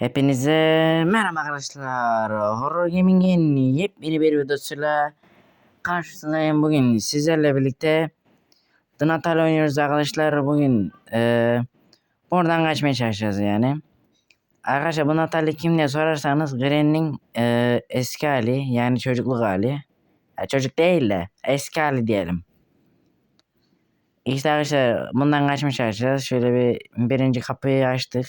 Hepinize merhaba arkadaşlar. Horror Gaming'in yepyeni bir videosuyla karşınızdayım. Bugün sizlerle birlikte The Natal oynuyoruz arkadaşlar. Bugün eee buradan kaçmaya çalışacağız yani. Arkadaşlar bu Natal'i kim diye sorarsanız Granny'nin eee, eski hali yani çocukluk hali. Ya çocuk değil de eski hali diyelim. İşte arkadaşlar bundan kaçmaya çalışacağız. Şöyle bir birinci kapıyı açtık.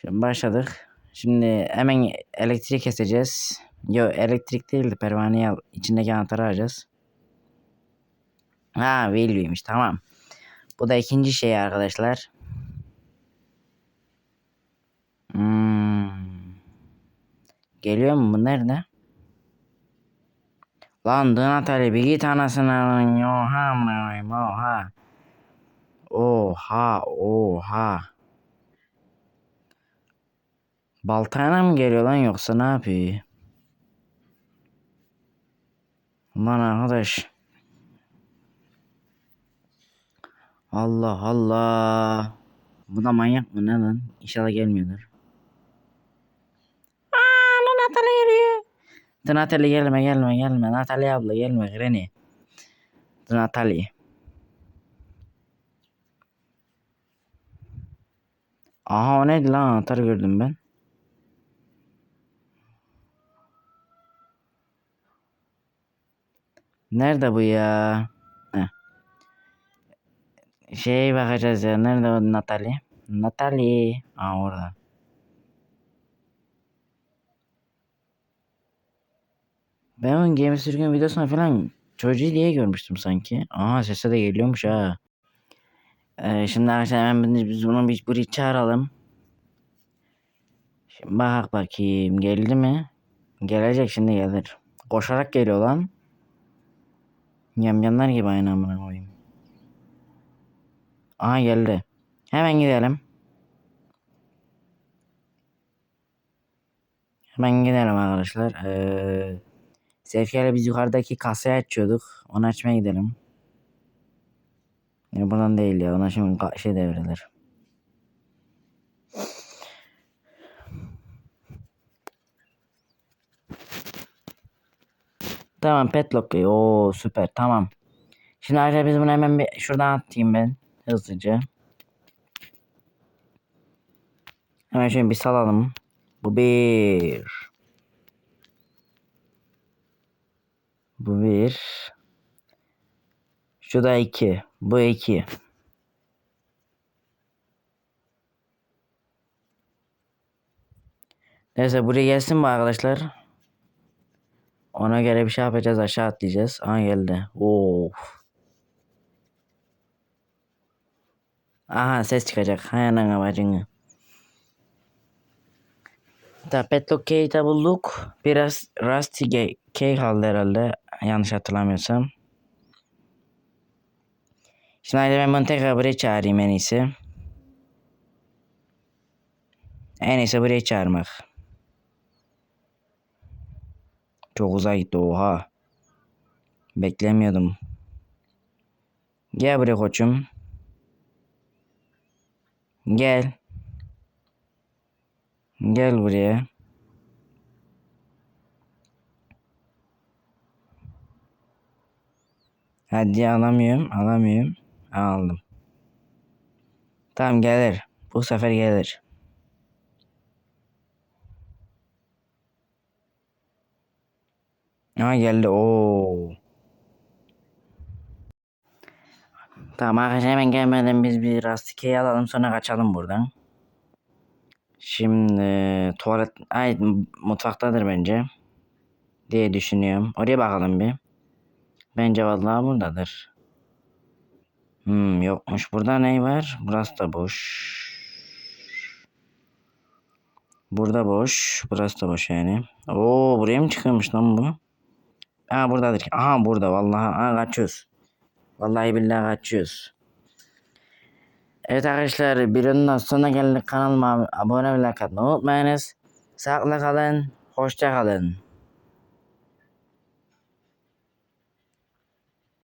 Şimdi başladık. Şimdi hemen elektrik keseceğiz. Yo elektrik değil de pervaneyi al. İçindeki anahtarı alacağız. Ha Will'ymiş tamam. Bu da ikinci şey arkadaşlar. Hmm. Geliyor mu bu nerede? Lan Donatello bir git anasını oha oha. Oha oha. Baltayla mı geliyor lan yoksa ne yapıyor? Lan arkadaş. Allah Allah. Bu da manyak mı ne lan? İnşallah gelmiyordur. Aa, Natalie geliyor. Natalie gelme gelme gelme. Natalie abla gelme Granny. Natalie. Aha o neydi lan anahtarı gördüm ben. Nerede bu ya? Şey bakacağız ya. Nerede o Natalie? Natalie. Aa orada. Ben onun gemi sürgün videosunu falan çocuğu diye görmüştüm sanki. Aha sesi de geliyormuş ha. Ee, şimdi arkadaşlar hemen biz bunu bir buraya çağıralım. Şimdi bak bakayım geldi mi? Gelecek şimdi gelir. Koşarak geliyor lan. Yamyamlar gibi aynı amına koyayım. Aha geldi. Hemen gidelim. Hemen gidelim arkadaşlar. Ee, Sefya'yla biz yukarıdaki kasayı açıyorduk. Onu açmaya gidelim. Ya buradan değil ya. Ona şimdi şey devrilir. Tamam petlock. Oo süper tamam. Şimdi arkadaşlar biz bunu hemen bir şuradan atayım ben. Hızlıca. Hemen şöyle bir salalım. Bu bir. Bu bir. Şu da iki. Bu iki. Neyse buraya gelsin bu arkadaşlar. Ona göre bir şey yapacağız aşağı atlayacağız. Aha geldi. Of. Aha ses çıkacak. Hay anana bacını. Da Petlock Cake'i de bulduk. Biraz Rusty Cake kaldı herhalde. Yanlış hatırlamıyorsam. Şimdi ben bunu tekrar buraya çağırayım en iyisi. En iyisi buraya çağırmak. Çok uzağa gitti oha. Beklemiyordum. Gel buraya koçum. Gel. Gel buraya. Hadi alamıyorum, alamıyorum. Aldım. Tamam gelir. Bu sefer gelir. Aa geldi. Oo. Tamam arkadaşlar hemen gelmeden biz bir rastikeyi alalım sonra kaçalım buradan. Şimdi tuvalet ay mutfaktadır bence diye düşünüyorum. Oraya bakalım bir. Bence vallahi buradadır. Hmm, yokmuş. Burada ne var? Burası da boş. Burada boş. Burası da boş yani. Oo buraya mı çıkıyormuş lan bu? Ha buradadır. Aha burada vallahi. Ha kaçıyoruz. Vallahi billahi kaçıyoruz. Evet arkadaşlar bir ürünün sonuna geldik. Kanalıma abone ve like atmayı unutmayınız. Sağlıkla kalın. Hoşça kalın.